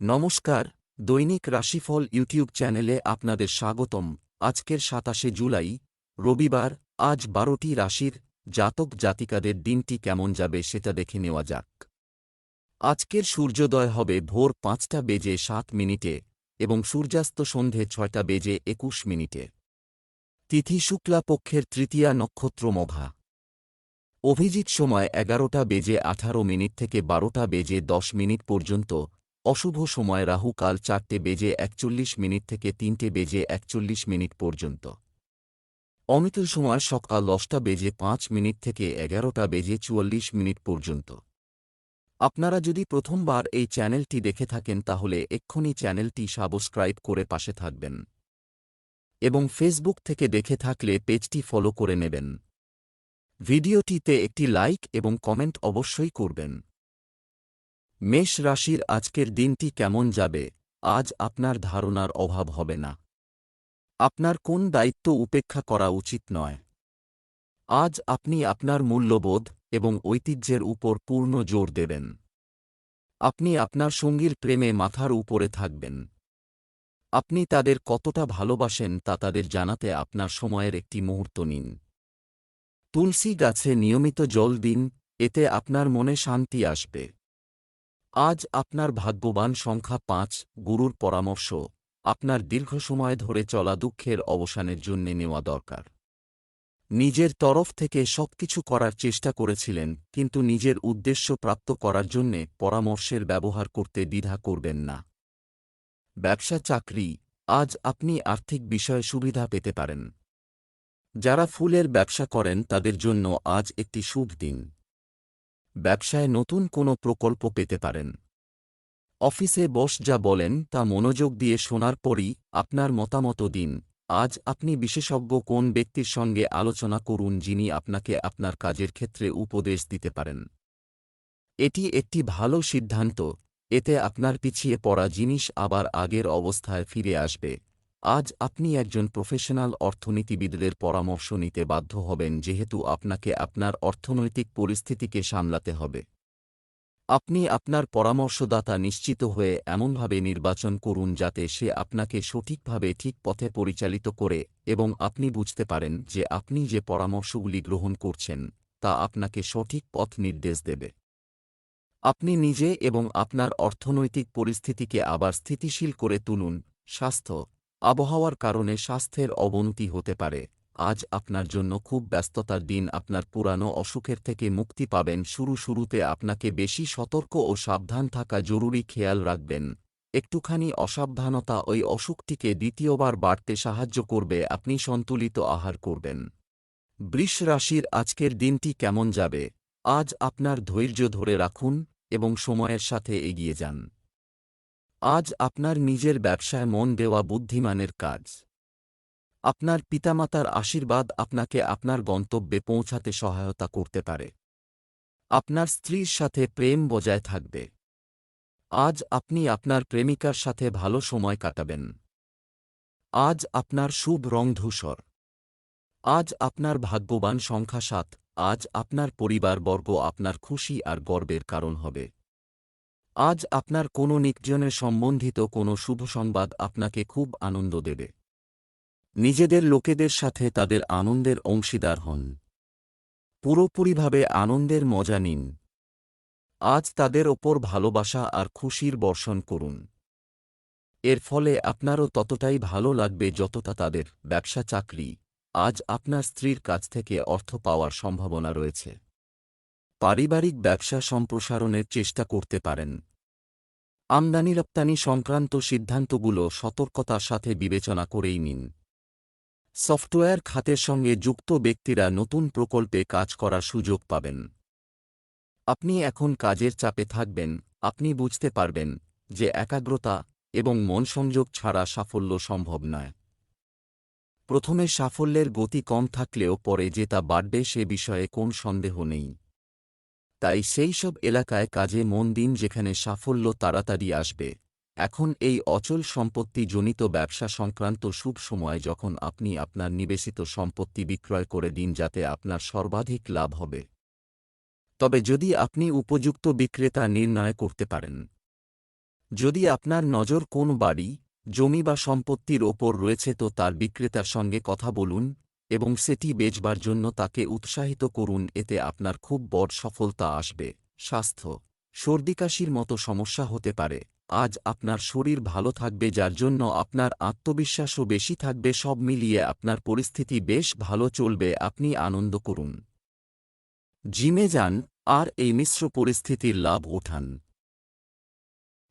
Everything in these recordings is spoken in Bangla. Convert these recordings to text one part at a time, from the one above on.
নমস্কার, দৈনিক রাশিফল ইউটিউব চ্যানেলে আপনাদের স্বাগতম। আজকের সাতাশে জুলাই, রবিবার, আজ বারোটি রাশির জাতক জাতিকাদের দিনটি কেমন যাবে সেটা দেখে নেওয়া যাক। আজকের সূর্যোদয় হবে ভোর পাঁচটা বেজে সাত মিনিটে এবং সূর্যাস্ত সন্ধে ছয়টা বেজে একুশ মিনিটে। তিথি শুক্লা পক্ষের তৃতীয়া নক্ষত্র মঘা। অভিজিৎ সময় এগারোটা বেজে আঠারো মিনিট থেকে বারোটা বেজে দশ মিনিট পর্যন্ত অশুভ সময় রাহু কাল চারটে বেজে একচল্লিশ মিনিট থেকে তিনটে বেজে একচল্লিশ মিনিট পর্যন্ত। অমিত সময় সকাল দশটা বেজে পাঁচ মিনিট থেকে এগারোটা বেজে চুয়াল্লিশ মিনিট পর্যন্ত। আপনারা যদি প্রথমবার এই চ্যানেলটি দেখে থাকেন তাহলে এক্ষুনি চ্যানেলটি সাবস্ক্রাইব করে পাশে থাকবেন। এবং ফেসবুক থেকে দেখে থাকলে পেজটি ফলো করে নেবেন। ভিডিওটিতে একটি লাইক এবং কমেন্ট অবশ্যই করবেন। মেষ রাশির আজকের দিনটি কেমন যাবে? আজ আপনার ধারণার অভাব হবে না। আপনার কোন দায়িত্ব উপেক্ষা করা উচিত নয়। আজ আপনি আপনার মূল্যবোধ এবং ঐতিহ্যের উপর পূর্ণ জোর দেবেন। আপনি আপনার সঙ্গীর প্রেমে মাথার উপরে থাকবেন। আপনি তাদের কতটা ভালোবাসেন তা তাদের জানাতে আপনার সময়ের একটি মুহূর্ত নিন। তুলসী গাছে নিয়মিত জল দিন, এতে আপনার মনে শান্তি আসবে। আজ আপনার ভাগ্যবান সংখ্যা পাঁচ, গুরুর পরামর্শ, আপনার দীর্ঘ সময় ধরে চলা দুঃখের অবসানের জন্যে নেওয়া দরকার। নিজের তরফ থেকে সবকিছু করার চেষ্টা করেছিলেন, কিন্তু নিজের উদ্দেশ্য প্রাপ্ত করার জন্যে পরামর্শের ব্যবহার করতে দ্বিধা করবেন না। ব্যবসা চাকরি, আজ আপনি আর্থিক বিষয়ে সুবিধা পেতে পারেন। যারা ফুলের ব্যবসা করেন তাদের জন্য আজ একটি শুভ দিন। ব্যবসায় নতুন কোনো প্রকল্প পেতে পারেন। অফিসে বস যা বলেন তা মনোযোগ দিয়ে শোনার পরই আপনার মতামত দিন। আজ আপনি বিশেষজ্ঞ কোন ব্যক্তির সঙ্গে আলোচনা করুন যিনি আপনাকে আপনার কাজের ক্ষেত্রে উপদেশ দিতে পারেন। এটি একটি ভালো সিদ্ধান্ত, এতে আপনার পিছিয়ে পড়া জিনিস আবার আগের অবস্থায় ফিরে আসবে। আজ আপনি একজন প্রফেশনাল অর্থনীতিবিদদের পরামর্শ নিতে বাধ্য হবেন যেহেতু আপনাকে আপনার অর্থনৈতিক পরিস্থিতিকে সামলাতে হবে। আপনি আপনার পরামর্শদাতা নিশ্চিত হয়ে এমনভাবে নির্বাচন করুন যাতে সে আপনাকে সঠিকভাবে ঠিক পথে পরিচালিত করে এবং আপনি বুঝতে পারেন যে আপনি যে পরামর্শগুলি গ্রহণ করছেন, তা আপনাকে সঠিক পথ নির্দেশ দেবে। আপনি নিজে এবং আপনার অর্থনৈতিক পরিস্থিতিকে আবার স্থিতিশীল করে তুলুন। স্বাস্থ্য আবহাওয়ার কারণে স্বাস্থ্যের অবনতি হতে পারে। আজ আপনার জন্য খুব ব্যস্ততার দিন, আপনার পুরানো অসুখের থেকে মুক্তি পাবেন। শুরু শুরুতে আপনাকে বেশি সতর্ক ও সাবধান থাকা জরুরি খেয়াল রাখবেন। একটুখানি অসাবধানতা ওই অসুখটিকে দ্বিতীয়বার বাড়তে সাহায্য করবে, আপনি সন্তুলিত আহার করবেন। বৃষ রাশির আজকের দিনটি কেমন যাবে? আজ আপনার ধৈর্য ধরে রাখুন এবং সময়ের সাথে এগিয়ে যান। আজ আপনার নিজের ব্যবসায় মন দেওয়া বুদ্ধিমানের কাজ। আপনার পিতামাতার আশীর্বাদ আপনাকে আপনার গন্তব্যে পৌঁছাতে সহায়তা করতে পারে। আপনার স্ত্রীর সাথে প্রেম বজায় থাকবে। আজ আপনি আপনার প্রেমিকার সাথে ভালো সময় কাটাবেন। আজ আপনার শুভ রং ধূসর। আজ আপনার ভাগ্যবান সংখ্যা সাত। আজ আপনার পরিবারবর্গ আপনার খুশি আর গর্বের কারণ হবে। আজ আপনার কোনো নিকজনের সম্বন্ধিত কোনো শুভ সংবাদ আপনাকে খুব আনন্দ দেবে। নিজেদের লোকেদের সাথে তাদের আনন্দের অংশীদার হন। পুরোপুরিভাবে আনন্দের মজা নিন। আজ তাদের ওপর ভালোবাসা আর খুশির বর্ষণ করুন। এর ফলে আপনারও ততটাই ভালো লাগবে যতটা তাদের ব্যবসা চাকরি আজ আপনার স্ত্রীর কাছ থেকে অর্থ পাওয়ার সম্ভাবনা রয়েছে। পারিবারিক ব্যবসা সম্প্রসারণের চেষ্টা করতে পারেন। আমদানি রপ্তানি সংক্রান্ত সিদ্ধান্তগুলো সতর্কতার সাথে বিবেচনা করেই নিন। সফটওয়্যার খাতের সঙ্গে যুক্ত ব্যক্তিরা নতুন প্রকল্পে কাজ করার সুযোগ পাবেন। আপনি এখন কাজের চাপে থাকবেন, আপনি বুঝতে পারবেন যে একাগ্রতা এবং মন সংযোগ ছাড়া সাফল্য সম্ভব নয়। প্রথমে সাফল্যের গতি কম থাকলেও পরে যে তা বাড়বে সে বিষয়ে কোন সন্দেহ নেই। তাই সেই সব এলাকায় কাজে মন দিন যেখানে সাফল্য তাড়াতাড়ি আসবে। এখন এই অচল সম্পত্তি জনিত ব্যবসা সংক্রান্ত শুভ সময় যখন আপনি আপনার নিবেশিত সম্পত্তি বিক্রয় করে দিন যাতে আপনার সর্বাধিক লাভ হবে। তবে যদি আপনি উপযুক্ত বিক্রেতা নির্ণয় করতে পারেন, যদি আপনার নজর কোন বাড়ি, জমি বা সম্পত্তির ওপর রয়েছে তো তার বিক্রেতার সঙ্গে কথা বলুন এবং সেটি বেচবার জন্য তাকে উৎসাহিত করুন, এতে আপনার খুব বড় সফলতা আসবে। স্বাস্থ্য। সর্দিকাশির মতো সমস্যা হতে পারে। আজ আপনার শরীর ভালো থাকবে, যার জন্য আপনার আত্মবিশ্বাসও বেশি থাকবে, সব মিলিয়ে আপনার পরিস্থিতি বেশ ভালো চলবে, আপনি আনন্দ করুন। জিমে যান, আর এই মিশ্র পরিস্থিতির লাভ ওঠান।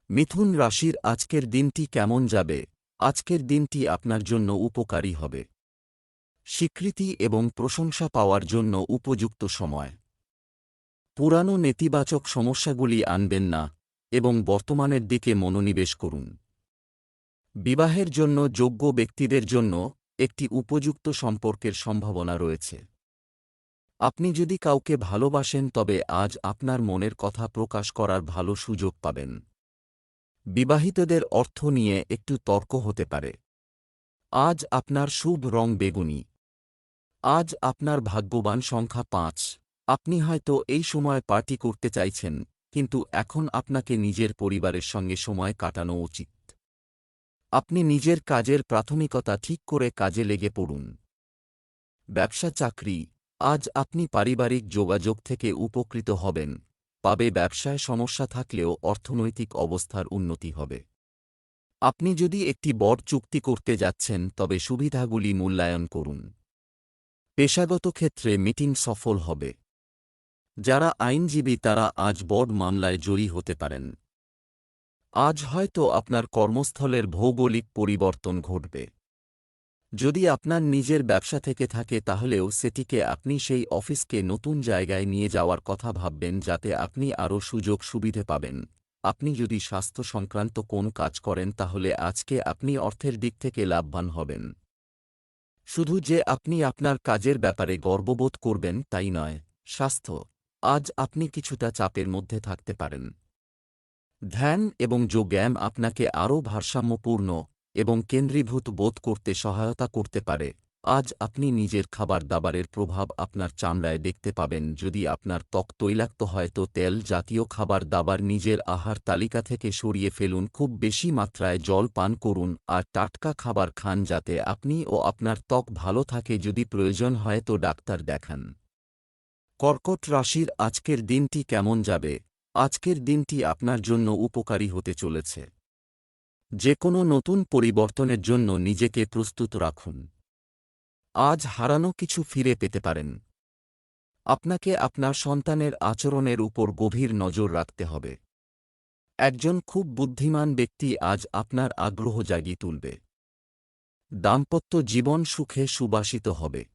মিথুন রাশির আজকের দিনটি কেমন যাবে? আজকের দিনটি আপনার জন্য উপকারী হবে। স্বীকৃতি এবং প্রশংসা পাওয়ার জন্য উপযুক্ত সময়। পুরানো নেতিবাচক সমস্যাগুলি আনবেন না এবং বর্তমানের দিকে মনোনিবেশ করুন। বিবাহের জন্য যোগ্য ব্যক্তিদের জন্য একটি উপযুক্ত সম্পর্কের সম্ভাবনা রয়েছে। আপনি যদি কাউকে ভালোবাসেন, তবে আজ আপনার মনের কথা প্রকাশ করার ভালো সুযোগ পাবেন। বিবাহিতদের অর্থ নিয়ে একটু তর্ক হতে পারে। আজ আপনার শুভ রং বেগুনি। আজ আপনার ভাগ্যবান সংখ্যা পাঁচ। আপনি হয়তো এই সময় পার্টি করতে চাইছেন, কিন্তু এখন আপনাকে নিজের পরিবারের সঙ্গে সময় কাটানো উচিত। আপনি নিজের কাজের প্রাথমিকতা ঠিক করে কাজে লেগে পড়ুন। ব্যবসা চাকরি। আজ আপনি পারিবারিক যোগাযোগ থেকে উপকৃত হবেন। পাবে ব্যবসায় সমস্যা থাকলেও অর্থনৈতিক অবস্থার উন্নতি হবে। আপনি যদি একটি বড় চুক্তি করতে যাচ্ছেন, তবে সুবিধাগুলি মূল্যায়ন করুন। পেশাগত ক্ষেত্রে মিটিং সফল হবে। যারা আইনজীবী, তারা আজ বড় মামলায় জয়ী হতে পারেন। আজ হয়তো আপনার কর্মস্থলের ভৌগোলিক পরিবর্তন ঘটবে। যদি আপনার নিজের ব্যবসা থেকে থাকে, তাহলেও সেটিকে আপনি সেই অফিসকে নতুন জায়গায় নিয়ে যাওয়ার কথা ভাববেন, যাতে আপনি আরও সুযোগ সুবিধে পাবেন। আপনি যদি স্বাস্থ্য সংক্রান্ত কোন কাজ করেন, তাহলে আজকে আপনি অর্থের দিক থেকে লাভবান হবেন। শুধু যে আপনি আপনার কাজের ব্যাপারে গর্ববোধ করবেন তাই নয়, স্বাস্থ্য। আজ আপনি কিছুটা চাপের মধ্যে থাকতে পারেন। ধ্যান এবং যোগ্যাম আপনাকে আরও ভারসাম্যপূর্ণ এবং কেন্দ্রীভূত বোধ করতে সহায়তা করতে পারে। আজ আপনি নিজের খাবার দাবারের প্রভাব আপনার চামড়ায় দেখতে পাবেন। যদি আপনার ত্বক তৈলাক্ত হয়, তো তেল জাতীয় খাবার দাবার নিজের আহার তালিকা থেকে সরিয়ে ফেলুন। খুব বেশি মাত্রায় জল পান করুন আর টাটকা খাবার খান যাতে আপনি ও আপনার ত্বক ভালো থাকে। যদি প্রয়োজন হয়, তো ডাক্তার দেখান। কর্কট রাশির আজকের দিনটি কেমন যাবে? আজকের দিনটি আপনার জন্য উপকারী হতে চলেছে। যে কোনো নতুন পরিবর্তনের জন্য নিজেকে প্রস্তুত রাখুন। আজ হারানো কিছু ফিরে পেতে পারেন। আপনাকে আপনার সন্তানের আচরণের উপর গভীর নজর রাখতে হবে। একজন খুব বুদ্ধিমান ব্যক্তি আজ আপনার আগ্রহ জাগিয়ে তুলবে। দাম্পত্য জীবন সুখে সুবাসিত হবে।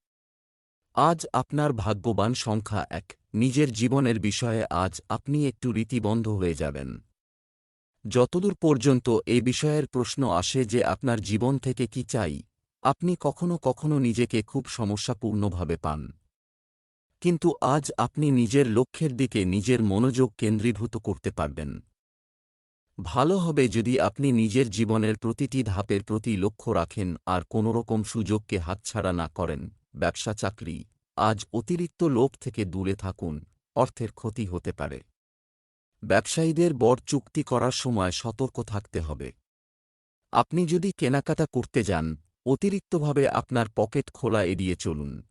আজ আপনার ভাগ্যবান সংখ্যা এক। নিজের জীবনের বিষয়ে আজ আপনি একটু রীতিবন্ধ হয়ে যাবেন। যতদূর পর্যন্ত এই বিষয়ের প্রশ্ন আসে যে আপনার জীবন থেকে কি চাই আপনি কখনো কখনো নিজেকে খুব সমস্যাপূর্ণভাবে পান। কিন্তু আজ আপনি নিজের লক্ষ্যের দিকে নিজের মনোযোগ কেন্দ্রীভূত করতে পারবেন। ভালো হবে যদি আপনি নিজের জীবনের প্রতিটি ধাপের প্রতি লক্ষ্য রাখেন আর কোনোরকম সুযোগকে হাতছাড়া না করেন। ব্যবসা, চাকরি, আজ অতিরিক্ত লোভ থেকে দূরে থাকুন, অর্থের ক্ষতি হতে পারে। ব্যবসায়ীদের বড় চুক্তি করার সময় সতর্ক থাকতে হবে। আপনি যদি কেনাকাটা করতে যান অতিরিক্তভাবে আপনার পকেট খোলা এড়িয়ে চলুন।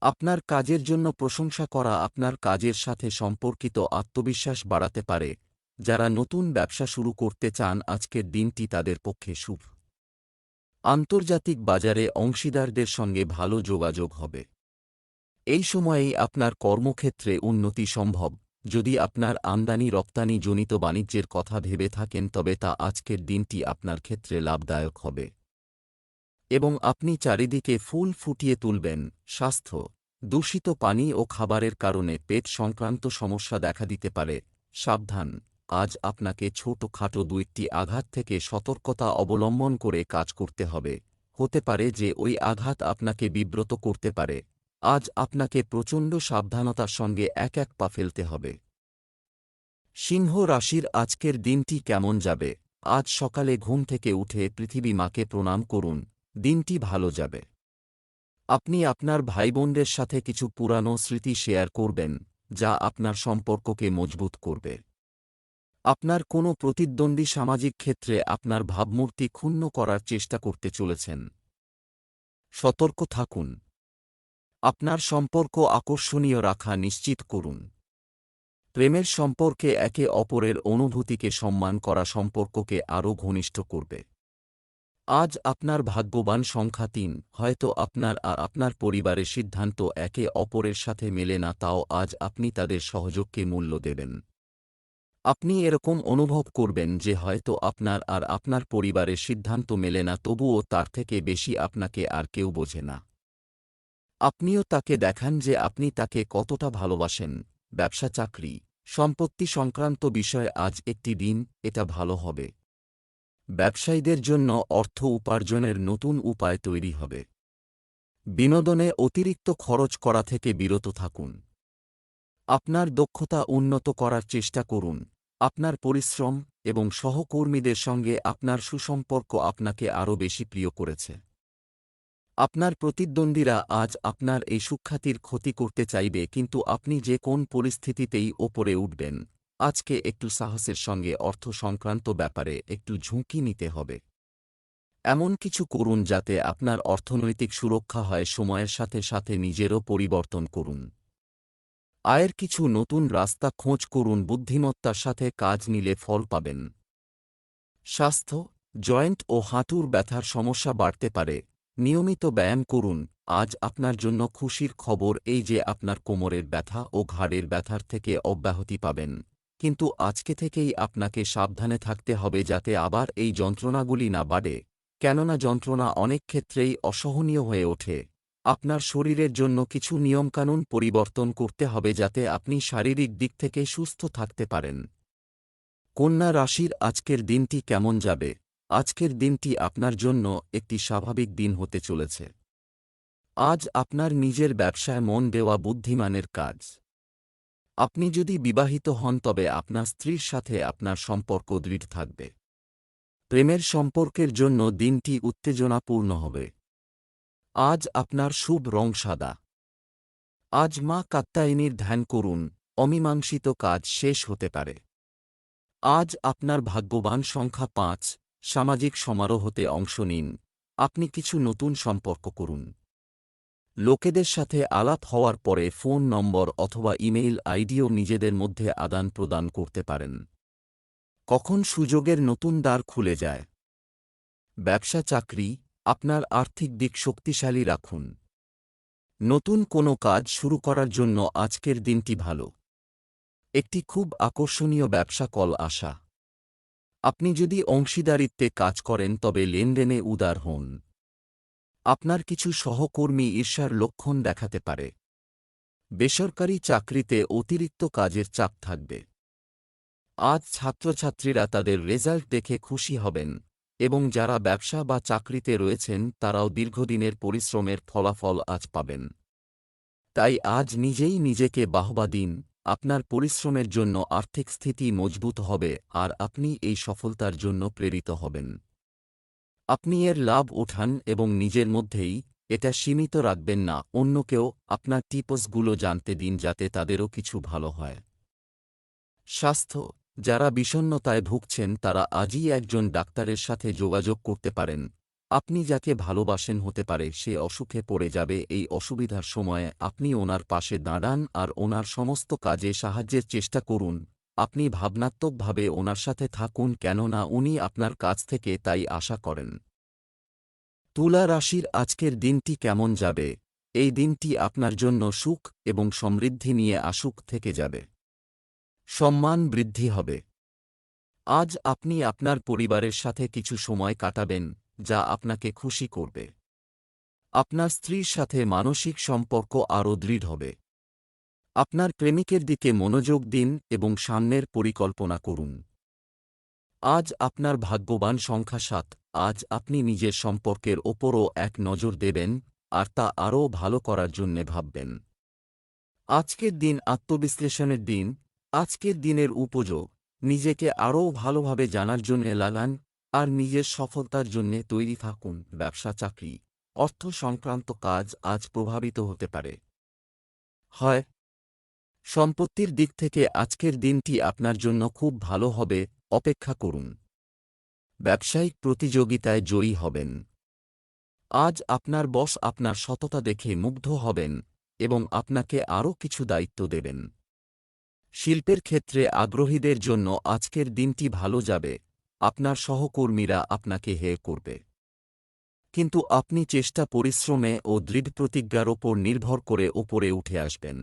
আপনার কাজের জন্য প্রশংসা করা আপনার কাজের সাথে সম্পর্কিত আত্মবিশ্বাস বাড়াতে পারে। যারা নতুন ব্যবসা শুরু করতে চান, আজকের দিনটি তাদের পক্ষে শুভ। আন্তর্জাতিক বাজারে অংশীদারদের সঙ্গে ভালো যোগাযোগ হবে। এই সময়েই আপনার কর্মক্ষেত্রে উন্নতি সম্ভব। যদি আপনার আমদানি রপ্তানি জনিত বাণিজ্যের কথা ভেবে থাকেন, তবে তা আজকের দিনটি আপনার ক্ষেত্রে লাভদায়ক হবে। এবং আপনি চারিদিকে ফুল ফুটিয়ে তুলবেন। স্বাস্থ্য, দূষিত পানি ও খাবারের কারণে পেট সংক্রান্ত সমস্যা দেখা দিতে পারে। সাবধান, আজ আপনাকে ছোটখাটো দুইটি আঘাত থেকে সতর্কতা অবলম্বন করে কাজ করতে হবে। হতে পারে যে ওই আঘাত আপনাকে বিব্রত করতে পারে। আজ আপনাকে প্রচণ্ড সাবধানতার সঙ্গে এক এক পা ফেলতে হবে। সিংহ রাশির আজকের দিনটি কেমন যাবে? আজ সকালে ঘুম থেকে উঠে পৃথিবী মাকে প্রণাম করুন। দিনটি ভালো যাবে। আপনি আপনার ভাইবোনদের সাথে কিছু পুরানো স্মৃতি শেয়ার করবেন, যা আপনার সম্পর্ককে মজবুত করবে। আপনার কোনো প্রতিদ্বন্দ্বী সামাজিক ক্ষেত্রে আপনার ভাবমূর্তি ক্ষুণ্ণ করার চেষ্টা করতে চলেছেন। সতর্ক থাকুন। আপনার সম্পর্ক আকর্ষণীয় রাখা নিশ্চিত করুন। প্রেমের সম্পর্কে একে অপরের অনুভূতিকে সম্মান করা সম্পর্ককে আরও ঘনিষ্ঠ করবে। আজ আপনার ভাগ্যবান সংখ্যা তিন। হয়তো আপনার আর আপনার পরিবারের সিদ্ধান্ত একে অপরের সাথে মেলে না, তাও আজ আপনি তাদের সহযোগকে মূল্য দেবেন। আপনি এরকম অনুভব করবেন যে হয়তো আপনার আর আপনার পরিবারের সিদ্ধান্ত মেলে না, তবুও তার থেকে বেশি আপনাকে আর কেউ বোঝে না। আপনিও তাকে দেখান যে আপনি তাকে কতটা ভালোবাসেন। ব্যবসা, চাকরি, সম্পত্তি সংক্রান্ত বিষয়ে আজ একটি দিন, এটা ভালো হবে। ব্যবসায়ীদের জন্য অর্থ উপার্জনের নতুন উপায় তৈরি হবে। বিনোদনে অতিরিক্ত খরচ করা থেকে বিরত থাকুন। আপনার দক্ষতা উন্নত করার চেষ্টা করুন। আপনার পরিশ্রম এবং সহকর্মীদের সঙ্গে আপনার সুসম্পর্ক আপনাকে আরও বেশি প্রিয় করেছে। আপনার প্রতিদ্বন্দ্বীরা আজ আপনার এই সুখ্যাতির ক্ষতি করতে চাইবে, কিন্তু আপনি যে কোন পরিস্থিতিতেই ওপরে উঠবেন। আজকে একটু সাহসের সঙ্গে অর্থ সংক্রান্ত ব্যাপারে একটু ঝুঁকি নিতে হবে। এমন কিছু করুন যাতে আপনার অর্থনৈতিক সুরক্ষা হয় সময়ের সাথে সাথে নিজেরও পরিবর্তন করুন। আয়ের কিছু নতুন রাস্তা খোঁজ করুন, বুদ্ধিমত্তার সাথে কাজ নিলে ফল পাবেন। স্বাস্থ্য, জয়েন্ট ও হাঁটুর ব্যথার সমস্যা বাড়তে পারে। নিয়মিত ব্যায়াম করুন। আজ আপনার জন্য খুশির খবর এই যে আপনার কোমরের ব্যথা ও ঘাড়ের ব্যথার থেকে অব্যাহতি পাবেন। কিন্তু আজকে থেকেই আপনাকে সাবধানে থাকতে হবে যাতে আবার এই যন্ত্রণাগুলি না বাড়ে, কেননা যন্ত্রণা অনেক ক্ষেত্রেই অসহনীয় হয়ে ওঠে। আপনার শরীরের জন্য কিছু নিয়মকানুন পরিবর্তন করতে হবে যাতে আপনি শারীরিক দিক থেকে সুস্থ থাকতে পারেন। কন্যা রাশির আজকের দিনটি কেমন যাবে? আজকের দিনটি আপনার জন্য একটি স্বাভাবিক দিন হতে চলেছে। আজ আপনার নিজের ব্যবসায় মন দেওয়া বুদ্ধিমানের কাজ। আপনি যদি বিবাহিত হন, তবে আপনার স্ত্রীর সাথে আপনার সম্পর্ক দৃঢ় থাকবে। প্রেমের সম্পর্কের জন্য দিনটি উত্তেজনাপূর্ণ হবে। আজ আপনার শুভ রং সাদা। আজ মা কাত্তায়নীর ধ্যান করুন, অমীমাংসিত কাজ শেষ হতে পারে। আজ আপনার ভাগ্যবান সংখ্যা পাঁচ, সামাজিক সমারোহতে অংশ নিন, আপনি কিছু নতুন সম্পর্ক করুন। লোকেদের সাথে আলাপ হওয়ার পরে ফোন নম্বর অথবা ইমেইল আইডিও নিজেদের মধ্যে আদান প্রদান করতে পারেন। কখন সুযোগের নতুন দ্বার খুলে যায়? ব্যবসা চাকরি, আপনার আর্থিক দিক শক্তিশালী রাখুন। নতুন কোনো কাজ শুরু করার জন্য আজকের দিনটি ভালো। একটি খুব আকর্ষণীয় ব্যবসা কল আসা। আপনি যদি অংশীদারিত্বে কাজ করেন তবে লেনদেনে উদার হন। আপনার কিছু সহকর্মী ঈর্ষার লক্ষণ দেখাতে পারে। বেসরকারি চাকরিতে অতিরিক্ত কাজের চাপ থাকবে। আজ ছাত্রছাত্রীরা তাদের রেজাল্ট দেখে খুশি হবেন এবং যারা ব্যবসা বা চাকরিতে রয়েছেন তারাও দীর্ঘদিনের পরিশ্রমের ফলাফল আজ পাবেন। তাই আজ নিজেই নিজেকে বাহবা দিন, আপনার পরিশ্রমের জন্য আর্থিক স্থিতি মজবুত হবে আর আপনি এই সফলতার জন্য প্রেরিত হবেন। আপনি এর লাভ ওঠান এবং নিজের মধ্যেই এটা সীমিত রাখবেন না অন্যকেও আপনার টিপসগুলো জানতে দিন যাতে তাদেরও কিছু ভালো হয়। স্বাস্থ্য, যারা বিষণ্নতায় ভুগছেন তারা আজই একজন ডাক্তারের সাথে যোগাযোগ করতে পারেন। আপনি যাকে ভালোবাসেন হতে পারে সে অসুখে পড়ে যাবে, এই অসুবিধার সময়ে আপনি ওনার পাশে দাঁড়ান আর ওনার সমস্ত কাজে সাহায্যের চেষ্টা করুন। আপনি ভাবনাত্মকভাবে ওনার সাথে থাকুন কেননা উনি আপনার কাছ থেকে তাই আশা করেন। তুলা রাশির আজকের দিনটি কেমন যাবে? এই দিনটি আপনার জন্য সুখ এবং সমৃদ্ধি নিয়ে আসুক থেকে যাবে। সম্মান বৃদ্ধি হবে। আজ আপনি আপনার পরিবারের সাথে কিছু সময় কাটাবেন, যা আপনাকে খুশি করবে। আপনার স্ত্রীর সাথে মানসিক সম্পর্ক আরও দৃঢ় হবে। আপনার প্রেমিকের দিকে মনোযোগ দিন এবং সামনের পরিকল্পনা করুন। আজ আপনার ভাগ্যবান সংখ্যা সাত, আজ আপনি নিজের সম্পর্কের ওপরও এক নজর দেবেন, আর তা আরও ভালো করার জন্যে ভাববেন। আজকের দিন আত্মবিশ্লেষণের দিন, আজকের দিনের উপযোগ, নিজেকে আরও ভালোভাবে জানার জন্য লাগান, আর নিজের সফলতার জন্যে তৈরি থাকুন। ব্যবসা, চাকরি, অর্থ সংক্রান্ত কাজ আজ প্রভাবিত হতে পারে। হয় সম্পত্তির দিক থেকে আজকের দিনটি আপনার জন্য খুব ভালো হবে, অপেক্ষা করুন। ব্যবসায়িক প্রতিযোগিতায় জয়ী হবেন। আজ আপনার বস আপনার সততা দেখে মুগ্ধ হবেন এবং আপনাকে আরও কিছু দায়িত্ব দেবেন। শিল্পের ক্ষেত্রে আগ্রহীদের জন্য আজকের দিনটি ভালো যাবে, আপনার সহকর্মীরা আপনাকে হে করবে। কিন্তু আপনি চেষ্টা, পরিশ্রমে ও দৃঢ় প্রতিজ্ঞার ওপর নির্ভর করে ওপরে উঠে আসবেন।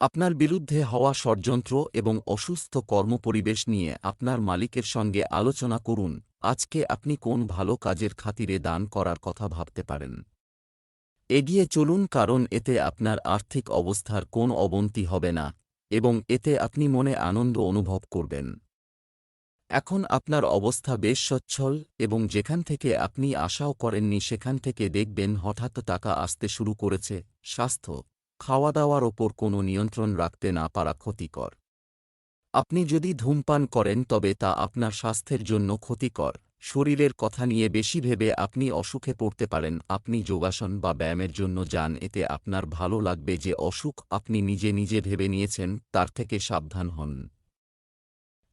আপনার বিরুদ্ধে হওয়া ষড়যন্ত্র এবং অসুস্থ কর্মপরিবেশ নিয়ে আপনার মালিকের সঙ্গে আলোচনা করুন। আজকে আপনি কোন ভালো কাজের খাতিরে দান করার কথা ভাবতে পারেন? এগিয়ে চলুন কারণ এতে আপনার আর্থিক অবস্থার কোন অবনতি হবে না এবং এতে আপনি মনে আনন্দ অনুভব করবেন। এখন আপনার অবস্থা বেশ সচ্ছল এবং যেখান থেকে আপনি আশাও করেননি সেখান থেকে দেখবেন হঠাৎ টাকা আসতে শুরু করেছে, স্বাস্থ্য। খাওয়া দাওয়ার ওপর কোনো নিয়ন্ত্রণ রাখতে না পারা ক্ষতিকর। আপনি যদি ধূমপান করেন, তবে তা আপনার স্বাস্থ্যের জন্য ক্ষতিকর। শরীরের কথা নিয়ে বেশি ভেবে আপনি অসুখে পড়তে পারেন। আপনি যোগাসন বা ব্যায়ামের জন্য যান, এতে আপনার ভালো লাগবে যে অসুখ আপনি নিজে নিজে ভেবে নিয়েছেন, তার থেকে সাবধান হন।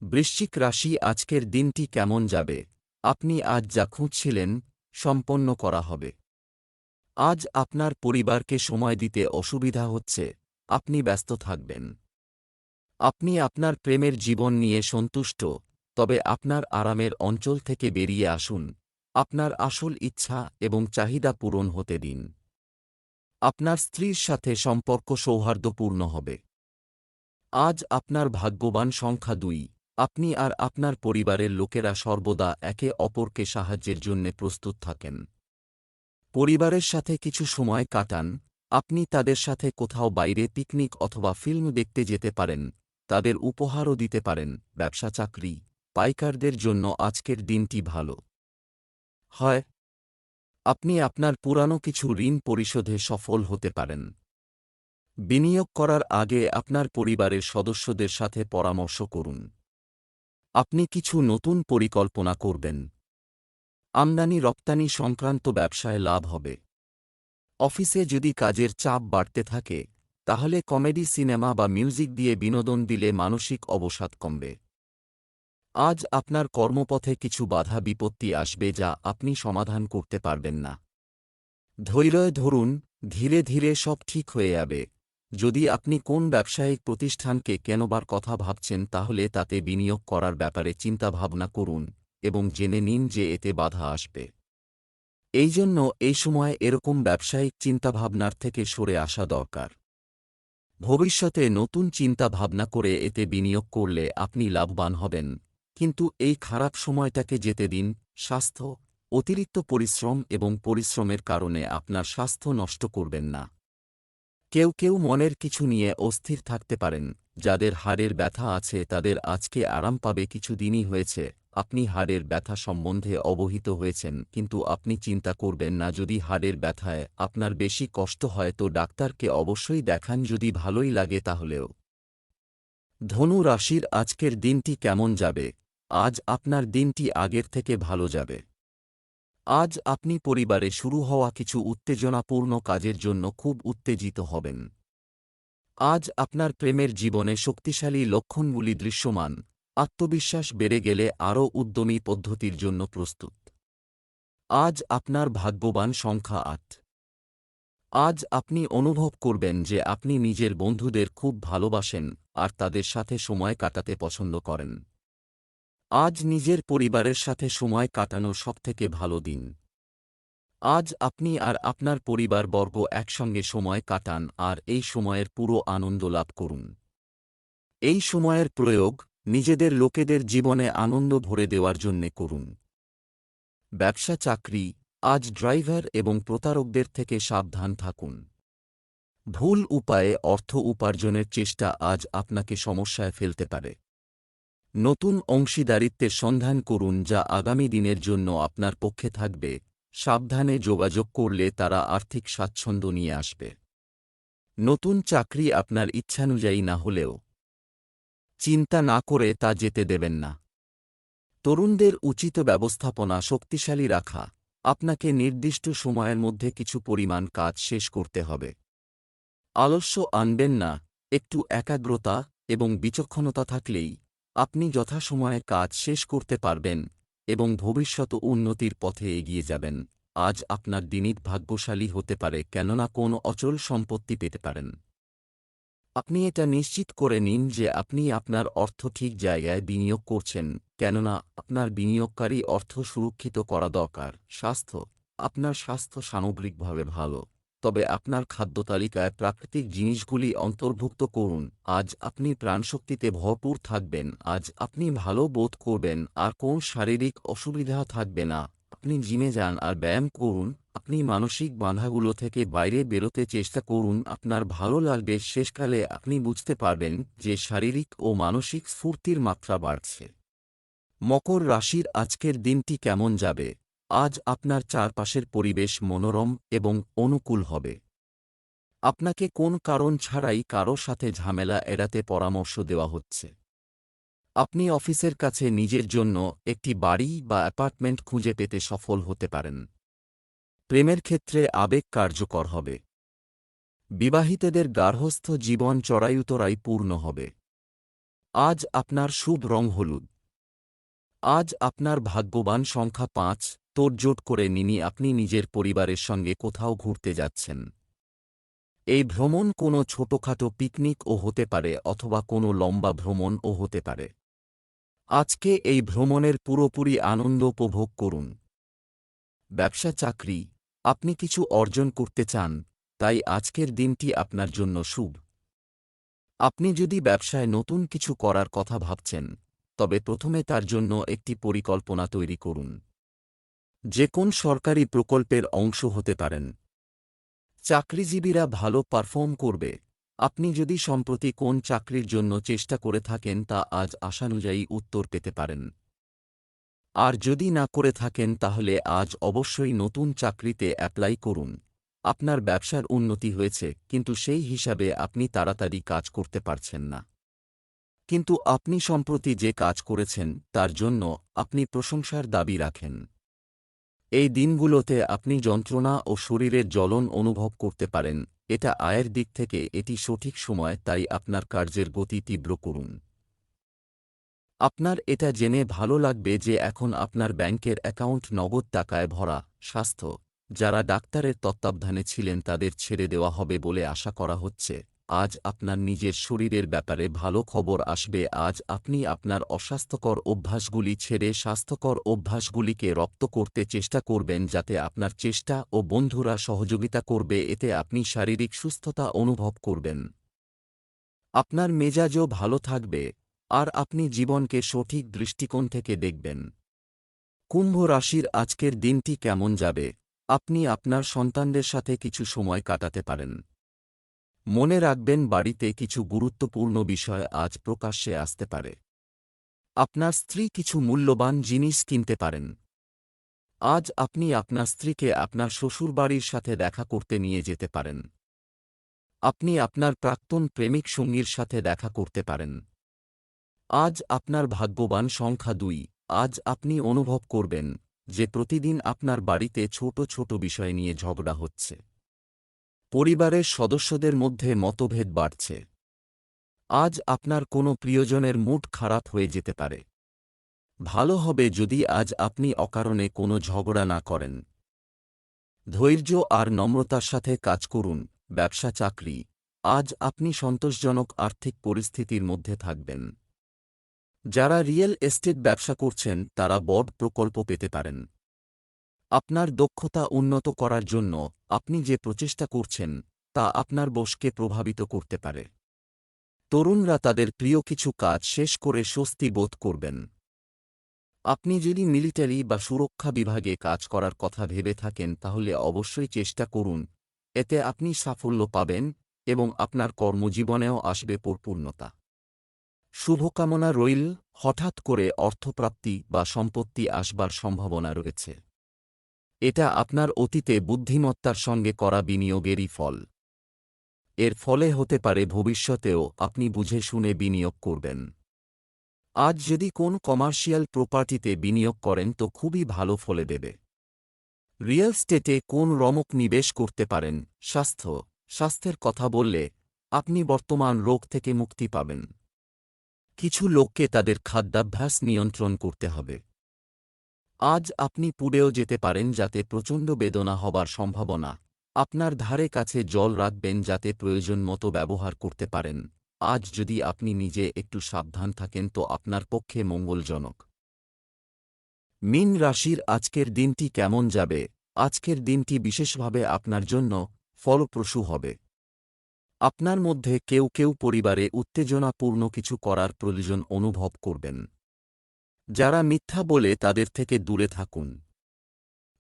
বৃশ্চিক রাশি, আজকের দিনটি কেমন যাবে? আপনি আজ যা খুঁজছিলেন, সম্পন্ন করা হবে। আজ আপনার পরিবারকে সময় দিতে অসুবিধা হচ্ছে, আপনি ব্যস্ত থাকবেন। আপনি আপনার প্রেমের জীবন নিয়ে সন্তুষ্ট, তবে আপনার আরামের অঞ্চল থেকে বেরিয়ে আসুন, আপনার আসল ইচ্ছা এবং চাহিদা পূরণ হতে দিন। আপনার স্ত্রীর সাথে সম্পর্ক সৌহার্দ্যপূর্ণ হবে। আজ আপনার ভাগ্যবান সংখ্যা দুই, আপনি আর আপনার পরিবারের লোকেরা সর্বদা একে অপরকে সাহায্যের জন্যে প্রস্তুত থাকেন। পরিবারের সাথে কিছু সময় কাটান। আপনি তাদের সাথে কোথাও বাইরে পিকনিক অথবা ফিল্ম দেখতে যেতে পারেন। তাদের উপহারও দিতে পারেন। ব্যবসা, চাকরি, পাইকারদের জন্য আজকের দিনটি ভালো। হয়, আপনি আপনার পুরানো কিছু ঋণ পরিশোধে সফল হতে পারেন। বিনিয়োগ করার আগে আপনার পরিবারের সদস্যদের সাথে পরামর্শ করুন। আপনি কিছু নতুন পরিকল্পনা করবেন। আমদানি রপ্তানি সংক্রান্ত ব্যবসায় লাভ হবে। অফিসে যদি কাজের চাপ বাড়তে থাকে, তাহলে কমেডি সিনেমা বা মিউজিক দিয়ে বিনোদন দিলে মানসিক অবসাদ কমবে। আজ আপনার কর্মপথে কিছু বাধা বিপত্তি আসবে যা আপনি সমাধান করতে পারবেন না। ধৈর্য ধরুন, ধীরে ধীরে সব ঠিক হয়ে যাবে। যদি আপনি কোন ব্যবসায়িক প্রতিষ্ঠানকে কেনবার কথা ভাবছেন, তাহলে তাতে বিনিয়োগ করার ব্যাপারে চিন্তাভাবনা করুন। এবং জেনে নিন যে এতে বাধা আসবে। এই জন্য এই সময় এরকম ব্যবসায়িক চিন্তাভাবনার থেকে সরে আসা দরকার। ভবিষ্যতে নতুন চিন্তা ভাবনা করে এতে বিনিয়োগ করলে আপনি লাভবান হবেন। কিন্তু এই খারাপ সময়টাকে যেতে দিন, স্বাস্থ্য, অতিরিক্ত পরিশ্রম এবং পরিশ্রমের কারণে আপনার স্বাস্থ্য নষ্ট করবেন না। কেউ কেউ মনের কিছু নিয়ে অস্থির থাকতে পারেন, যাদের হাড়ের ব্যথা আছে তাদের আজকে আরাম পাবে কিছু দিনই হয়েছে। আপনি হাড়ের ব্যথা সম্বন্ধে অবহিত হয়েছেন, কিন্তু আপনি চিন্তা করবেন না, যদি হাড়ের ব্যথায় আপনার বেশি কষ্ট হয় তো ডাক্তারকে অবশ্যই দেখান যদি ভালোই লাগে তাহলেও। ধনু রাশির আজকের দিনটি কেমন যাবে? আজ আপনার দিনটি আগের থেকে ভালো যাবে। আজ আপনি পরিবারে শুরু হওয়া কিছু উত্তেজনাপূর্ণ কাজের জন্য খুব উত্তেজিত হবেন। আজ আপনার প্রেমের জীবনে শক্তিশালী লক্ষণগুলি দৃশ্যমান। আত্মবিশ্বাস বেড়ে গেলে আরও উদ্যমী পদ্ধতির জন্য প্রস্তুত। আজ আপনার ভাগ্যবান সংখ্যা আট। আজ আপনি অনুভব করবেন যে আপনি নিজের বন্ধুদের খুব ভালোবাসেন আর তাদের সাথে সময় কাটাতে পছন্দ করেন। আজ নিজের পরিবারের সাথে সময় কাটানো সবথেকে ভালো দিন। আজ আপনি আর আপনার পরিবারবর্গ একসঙ্গে সময় কাটান আর এই সময়ের পুরো আনন্দ লাভ করুন। এই সময়ের প্রয়োগ নিজেদের লোকেদের জীবনে আনন্দ ভরে দেওয়ার জন্যে করুন। ব্যবসা চাকরি, আজ ড্রাইভার এবং প্রতারকদের থেকে সাবধান থাকুন। ভুল উপায়ে অর্থ উপার্জনের চেষ্টা আজ আপনাকে সমস্যায় ফেলতে পারে। নতুন অংশীদারিত্বের সন্ধান করুন যা আগামী দিনের জন্য আপনার পক্ষে থাকবে। সাবধানে যোগাযোগ করলে তারা আর্থিক স্বাচ্ছন্দ্য নিয়ে আসবে। নতুন চাকরি আপনার ইচ্ছানুযায়ী না হলেও চিন্তা না করে তা যেতে দেবেন না। তরুণদের উচিত ব্যবস্থাপনা শক্তিশালী রাখা। আপনাকে নির্দিষ্ট সময়ের মধ্যে কিছু পরিমাণ কাজ শেষ করতে হবে। আলস্য আনবেন না, একটু একাগ্রতা এবং বিচক্ষণতা থাকলেই আপনি যথাসময়ে কাজ শেষ করতে পারবেন এবং ভবিষ্যৎ উন্নতির পথে এগিয়ে যাবেন। আজ আপনার দিনিত ভাগ্যশালী হতে পারে কেননা কোন অচল সম্পত্তি পেতে পারেন। আপনি এটা নিশ্চিত করে নিন যে আপনি আপনার অর্থ ঠিক জায়গায় বিনিয়োগ করছেন, কেননা আপনার বিনিয়োগকারী অর্থ সুরক্ষিত করা দরকার, স্বাস্থ্য। আপনার স্বাস্থ্য সামগ্রিকভাবে ভালো। তবে আপনার খাদ্য তালিকায় প্রাকৃতিক জিনিসগুলি অন্তর্ভুক্ত করুন। আজ আপনি প্রাণশক্তিতে ভরপুর থাকবেন, আজ আপনি ভালো বোধ করবেন, আর কোন শারীরিক অসুবিধা থাকবে না। আপনি জিমে যান আর ব্যায়াম করুন আপনি মানসিক বাধাগুলো থেকে বাইরে বেরোতে চেষ্টা করুন, আপনার ভালো লাগবে। শেষকালে আপনি বুঝতে পারবেন যে শারীরিক ও মানসিক স্ফূর্তির মাত্রা বাড়ছে। মকর রাশির আজকের দিনটি কেমন যাবে? আজ আপনার চারপাশের পরিবেশ মনোরম এবং অনুকূল হবে। আপনাকে কোন কারণ ছাড়াই কারও সাথে ঝামেলা এড়াতে পরামর্শ দেওয়া হচ্ছে। আপনি অফিসের কাছে নিজের জন্য একটি বাড়ি বা অ্যাপার্টমেন্ট খুঁজে পেতে সফল হতে পারেন। প্রেমের ক্ষেত্রে আবেগ কার্যকর হবে। বিবাহিতদের গার্হস্থ জীবন চড়াইউতরাই পূর্ণ হবে। আজ আপনার শুভ রং হলুদ। আজ আপনার ভাগ্যবান সংখ্যা পাঁচ তোড়জোট করে নিনি আপনি নিজের পরিবারের সঙ্গে কোথাও ঘুরতে যাচ্ছেন। এই ভ্রমণ কোনো ছোটখাটো পিকনিকও হতে পারে অথবা কোনো লম্বা ভ্রমণও হতে পারে। আজকে এই ভ্রমণের পুরোপুরি আনন্দ উপভোগ করুন। ব্যবসা চাকরি আপনি কিছু অর্জন করতে চান, তাই আজকের দিনটি আপনার জন্য শুভ। আপনি যদি ব্যবসায় নতুন কিছু করার কথা ভাবছেন, তবে প্রথমে তার জন্য একটি পরিকল্পনা তৈরি করুন। যে কোন সরকারি প্রকল্পের অংশ হতে পারেন। চাকরিজীবীরা ভালো পারফর্ম করবে। আপনি যদি সম্প্রতি কোন চাকরির জন্য চেষ্টা করে থাকেন তা আজ আশানুযায়ী উত্তর পেতে পারেন। আর যদি না করে থাকেন তাহলে আজ অবশ্যই নতুন চাকরিতে অ্যাপ্লাই করুন। আপনার ব্যবসার উন্নতি হয়েছে, কিন্তু সেই হিসাবে আপনি তাড়াতাড়ি কাজ করতে পারছেন না। কিন্তু আপনি সম্প্রতি যে কাজ করেছেন, তার জন্য আপনি প্রশংসার দাবি রাখেন। এই দিনগুলোতে আপনি যন্ত্রণা ও শরীরের জ্বলন অনুভব করতে পারেন, এটা আয়ের দিক থেকে এটি সঠিক সময়, তাই আপনার কার্যের গতি তীব্র করুন। আপনার এটা জেনে ভালো লাগবে যে এখন আপনার ব্যাংকের অ্যাকাউন্ট নগদ টাকায় ভরা, স্বাস্থ্য। যারা ডাক্তারের তত্ত্বাবধানে ছিলেন তাদের ছেড়ে দেওয়া হবে বলে আশা করা হচ্ছে। আজ আপনার নিজের শরীরের ব্যাপারে ভালো খবর আসবে। আজ আপনি আপনার অস্বাস্থ্যকর অভ্যাসগুলি ছেড়ে স্বাস্থ্যকর অভ্যাসগুলিকে রপ্ত করতে চেষ্টা করবেন যাতে আপনার চেষ্টা ও বন্ধুরা সহযোগিতা করবে, এতে আপনি শারীরিক সুস্থতা অনুভব করবেন। আপনার মেজাজও ভালো থাকবে। আর আপনি জীবনকে সঠিক দৃষ্টিকোণ থেকে দেখবেন। কুম্ভ রাশির আজকের দিনটি কেমন যাবে? আপনি আপনার সন্তানদের সাথে কিছু সময় কাটাতে পারেন। মনে রাখবেন, বাড়িতে কিছু গুরুত্বপূর্ণ বিষয় আজ প্রকাশ্যে আসতে পারে। আপনার স্ত্রী কিছু মূল্যবান জিনিস কিনতে পারেন। আজ আপনি আপনার স্ত্রীকে আপনার শ্বশুরবাড়ির সাথে দেখা করতে নিয়ে যেতে পারেন। আপনি আপনার প্রাক্তন প্রেমিক সঙ্গীর সাথে দেখা করতে পারেন। আজ আপনার ভাগ্যবান সংখ্যা দুই। আজ আপনি অনুভব করবেন যে প্রতিদিন আপনার বাড়িতে ছোট ছোট বিষয় নিয়ে ঝগড়া হচ্ছে। পরিবারের সদস্যদের মধ্যে মতভেদ বাড়ছে। আজ আপনার কোনো প্রিয়জনের মুড খারাপ হয়ে যেতে পারে। ভালো হবে যদি আজ আপনি অকারণে কোনো ঝগড়া না করেন। ধৈর্য আর নম্রতার সাথে কাজ করুন, ব্যবসা, চাকরি। আজ আপনি সন্তোষজনক আর্থিক পরিস্থিতির মধ্যে থাকবেন। যারা রিয়েল এস্টেট ব্যবসা করছেন, তারা বড় প্রকল্প পেতে পারেন। আপনার দক্ষতা উন্নত করার জন্য আপনি যে প্রচেষ্টা করছেন, তা আপনার বসকে প্রভাবিত করতে পারে। তরুণরা তাদের প্রিয় কিছু কাজ শেষ করে স্বস্তি বোধ করবেন। আপনি যদি মিলিটারি বা সুরক্ষা বিভাগে কাজ করার কথা ভেবে থাকেন, তাহলে অবশ্যই চেষ্টা করুন। এতে আপনি সাফল্য পাবেন এবং আপনার কর্মজীবনেও আসবে পরিপূর্ণতা। শুভকামনা রইল, হঠাৎ করে অর্থপ্রাপ্তি বা সম্পত্তি আসবার সম্ভাবনা রয়েছে। এটা আপনার অতীতে বুদ্ধিমত্তার সঙ্গে করা বিনিয়োগেরই ফল। এর ফলে হতে পারে ভবিষ্যতেও আপনি বুঝে শুনে বিনিয়োগ করবেন। আজ যদি কোন কমার্শিয়াল প্রপার্টিতে বিনিয়োগ করেন তো খুবই ভালো ফলে দেবে। রিয়েল স্টেটে কোন রমক নিবেশ করতে পারেন? স্বাস্থ্য, স্বাস্থ্যের কথা বললে আপনি বর্তমান রোগ থেকে মুক্তি পাবেন। কিছু লোককে তাদের খাদ্যাভ্যাস নিয়ন্ত্রণ করতে হবে। আজ আপনি পুড়েও যেতে পারেন যাতে প্রচণ্ড বেদনা হবার সম্ভাবনা। আপনার ধারে কাছে জল রাখবেন যাতে প্রয়োজন মতো ব্যবহার করতে পারেন। আজ যদি আপনি নিজে একটু সাবধান থাকেন তো আপনার পক্ষে মঙ্গলজনক। মিন রাশির আজকের দিনটি কেমন যাবে? আজকের দিনটি বিশেষভাবে আপনার জন্য ফলপ্রসূ হবে। আপনার মধ্যে কেউ কেউ পরিবারে উত্তেজনাপূর্ণ কিছু করার প্রয়োজন অনুভব করবেন। যারা মিথ্যা বলে তাদের থেকে দূরে থাকুন।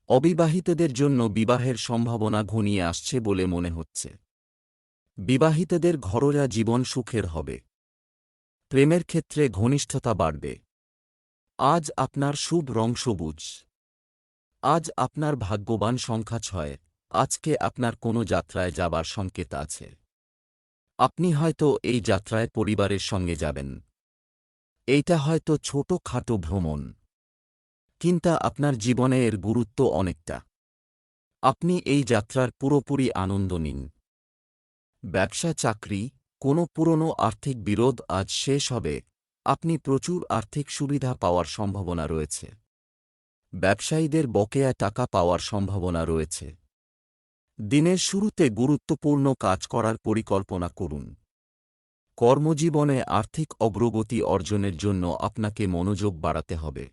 অবিবাহিতদের জন্য বিবাহের সম্ভাবনা ঘনিয়ে আসছে বলে মনে হচ্ছে। বিবাহিতদের ঘরোয়া জীবন সুখের হবে। প্রেমের ক্ষেত্রে ঘনিষ্ঠতা বাড়বে। আজ আপনার শুভ রং সবুজ। আজ আপনার ভাগ্যবান সংখ্যা ছয়। আজকে আপনার কোনো যাত্রায় যাবার সংকেত আছে। আপনি হয়তো এই যাত্রায় পরিবারের সঙ্গে যাবেন। এইটা হয়তো ছোট খাটো ভ্রমণ। কিন্তু আপনার জীবনে এর গুরুত্ব অনেকটা। আপনি এই যাত্রার পুরোপুরি আনন্দ নিন। ব্যবসা চাকরি, কোনো পুরনো আর্থিক বিরোধ আজ শেষ হবে। আপনি প্রচুর আর্থিক সুবিধা পাওয়ার সম্ভাবনা রয়েছে। ব্যবসায়ীদের বকেয়া টাকা পাওয়ার সম্ভাবনা রয়েছে। দিনের শুরুতে গুরুত্বপূর্ণ কাজ করার পরিকল্পনা করুন। কর্মজীবনে আর্থিক অগ্রগতি অর্জনের জন্য আপনাকে মনোযোগ বাড়াতে হবে।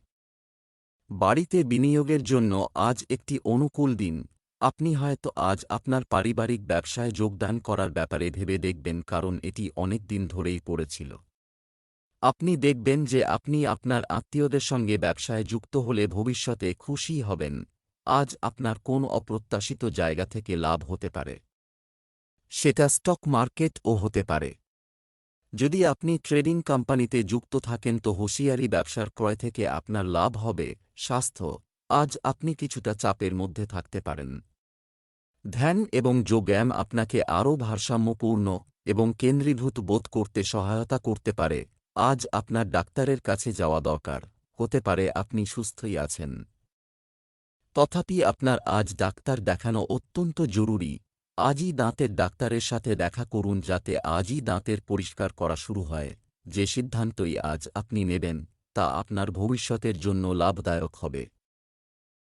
বাড়িতে বিনিয়োগের জন্য আজ একটি অনুকূল দিন। আপনি হয়তো আজ আপনার পারিবারিক ব্যবসায় যোগদান করার ব্যাপারে ভেবে দেখবেন কারণ এটি অনেক দিন ধরেই পড়েছিল। আপনি দেখবেন যে আপনি আপনার আত্মীয়দের সঙ্গে ব্যবসায় যুক্ত হলে ভবিষ্যতে খুশি হবেন। আজ আপনার কোন অপ্রত্যাশিত জায়গা থেকে লাভ হতে পারে। সেটা স্টক মার্কেট ও হতে পারে। যদি আপনি ট্রেডিং কোম্পানিতে যুক্ত থাকেন তো হুঁশিয়ারি ব্যবসার ক্রয় থেকে আপনার লাভ হবে, স্বাস্থ্য, আজ আপনি কিছুটা চাপের মধ্যে থাকতে পারেন। ধ্যান এবং যোগায়াম আপনাকে আরও ভারসাম্যপূর্ণ এবং কেন্দ্রীভূত বোধ করতে সহায়তা করতে পারে। আজ আপনার ডাক্তারের কাছে যাওয়া দরকার, হতে পারে আপনি সুস্থই আছেন। তথাপি আপনার আজ ডাক্তার দেখানো অত্যন্ত জরুরি। আজই দাঁতের ডাক্তারের সাথে দেখা করুন যাতে আজই দাঁতের পরিষ্কার করা শুরু হয়। যে সিদ্ধান্তই আজ আপনি নেবেন, তা আপনার ভবিষ্যতের জন্য লাভদায়ক হবে।